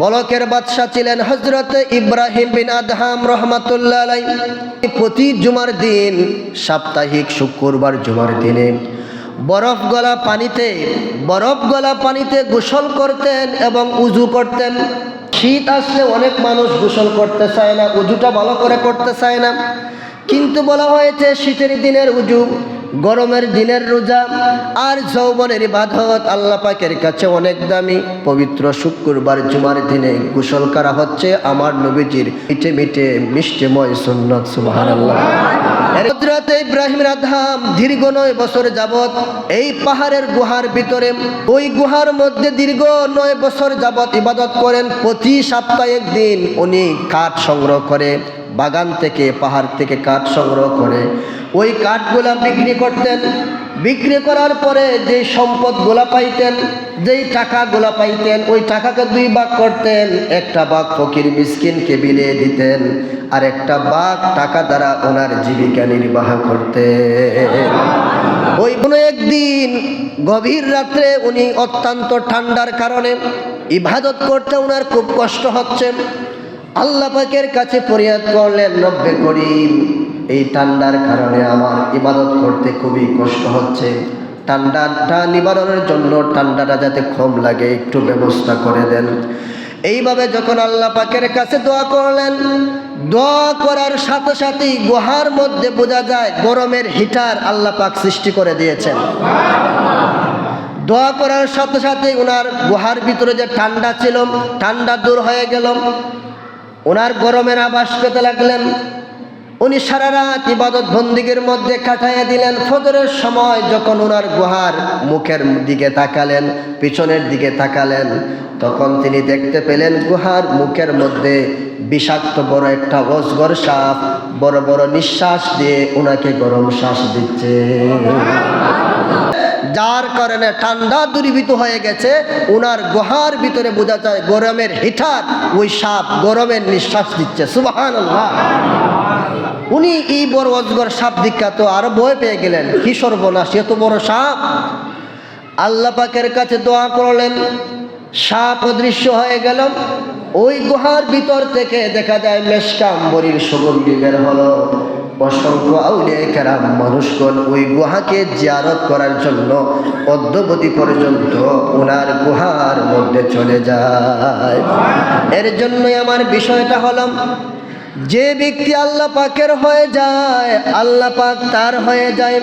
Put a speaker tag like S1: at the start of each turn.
S1: বলকের বাদশাহ ছিলেন হজরত ইব্রাহিম বিন আদহাম রহমাতুল্লাহ প্রতি জুমার দিন, সাপ্তাহিক শুক্রবার জুমার দিনে বরফ গলা পানিতে, বরফ গলা পানিতে গোসল করতেন এবং উজু করতেন। শীত আসলে অনেক মানুষ গোসল করতে চায় না উজুটা ভালো করে করতে চায় না। কিন্তু বলা হয়েছে শীতের দিনের উজু গরমের দিনের রোজা আর যৌবনের বাধত আল্লাহ কাছে অনেক দামি। পবিত্র শুক্রবার জুমার দিনে গোসল করা হচ্ছে আমার নবীজির মিটে মিটে মিষ্টিময় সুন্নত, সুবহানাল্লাহ। হজরত ইব্রাহিম রাধাম দীর্ঘ নয় বছর যাবত এই পাহাড়ের গুহার ভিতরে, ওই গুহার মধ্যে দীর্ঘ নয় বছর যাবত ইবাদত করেন। প্রতি সপ্তাহে একদিন উনি কাঠ সংগ্রহ করে বাগান থেকে, পাহাড় থেকে কাঠ সংগ্রহ করে। ওই কাঠগুলা বিক্রি করতেন। বিক্রি করার পরে যে সম্পদগুলা পাইতেন, যেই টাকাগুলা পাইতেন, ওই টাকাকে দুই ভাগ করতেন। একটা ভাগ ফকির মিসকিনকে বিলিয়ে দিতেন, আর একটা ভাগ টাকা দ্বারা ওনার জীবিকা নির্বাহ করতেন। ওই কোনো একদিন গভীর রাত্রে উনি অত্যন্ত ঠান্ডার কারণে ইবাদত করতে ওনার খুব কষ্ট হচ্ছে। আল্লাহ পাকের কাছে ফরিয়াদ করলেন নব্বে করিম, এই ঠান্ডার কারণে আমার ইবাদত করতে খুবই কষ্ট হচ্ছে। ঠান্ডাটা নিবারণের জন্য ঠান্ডাটা যাতে কম লাগে, একটু ব্যবস্থা করে দেন। এইভাবে যখন আল্লাহ পাকের কাছে দোয়া করলেন, দোয়া করার সাথে সাথেই গুহার মধ্যে বোঝা যায় গরমের হিটার আল্লাহ পাক সৃষ্টি করে দিয়েছেন। দোয়া করার সাথে সাথে ওনার গুহার ভিতরে যে ঠান্ডা ছিল, ঠান্ডা দূর হয়ে গেল। ওনার গরমের আবাস পেতে লাগলেন। উনি সারা রাত ইবাদত বন্দিগের মধ্যে কাটাইয়া দিলেন। ফজরের সময় যখন ওনার গুহার মুখের দিকে তাকালেন, পিছনের দিকে তাকালেন, তখন তিনি দেখতে পেলেন গুহার মুখের মধ্যে বিষাক্ত বড় একটা অজগর সাপ বড় বড় নিঃশ্বাস দিয়ে ওনাকে গরম শ্বাস দিচ্ছে। যার কারণে ঠান্ডা দূরীভূত হয়ে গেছে ওনার গুহার ভিতরে বোঝা যায় গরমের হিটার ওই সাপ গরমের নিঃশ্বাস দিচ্ছে। সুবাহান উনি এই বড় অজগর সাপ দীক্ষা তো আরও ভয় পেয়ে গেলেন। কি সর্বনাশ, এত বড় সাপ। আল্লাহ পাকের কাছে দোয়া করলেন, সাপ অদৃশ্য হয়ে গেল। ওই গুহার ভিতর থেকে দেখা যায় মেশকাম্বরীর সুগন্ধি বের হলো। অসংখ্য ওই গুহাকে করার জন্য অদ্যবধি পর্যন্ত ওনার গুহার মধ্যে চলে যায়। এর জন্যই আমার বিষয়টা হলাম যে ব্যক্তি আল্লাহ পাকের হয়ে যায়, আল্লাহ পাক তার হয়ে যায়।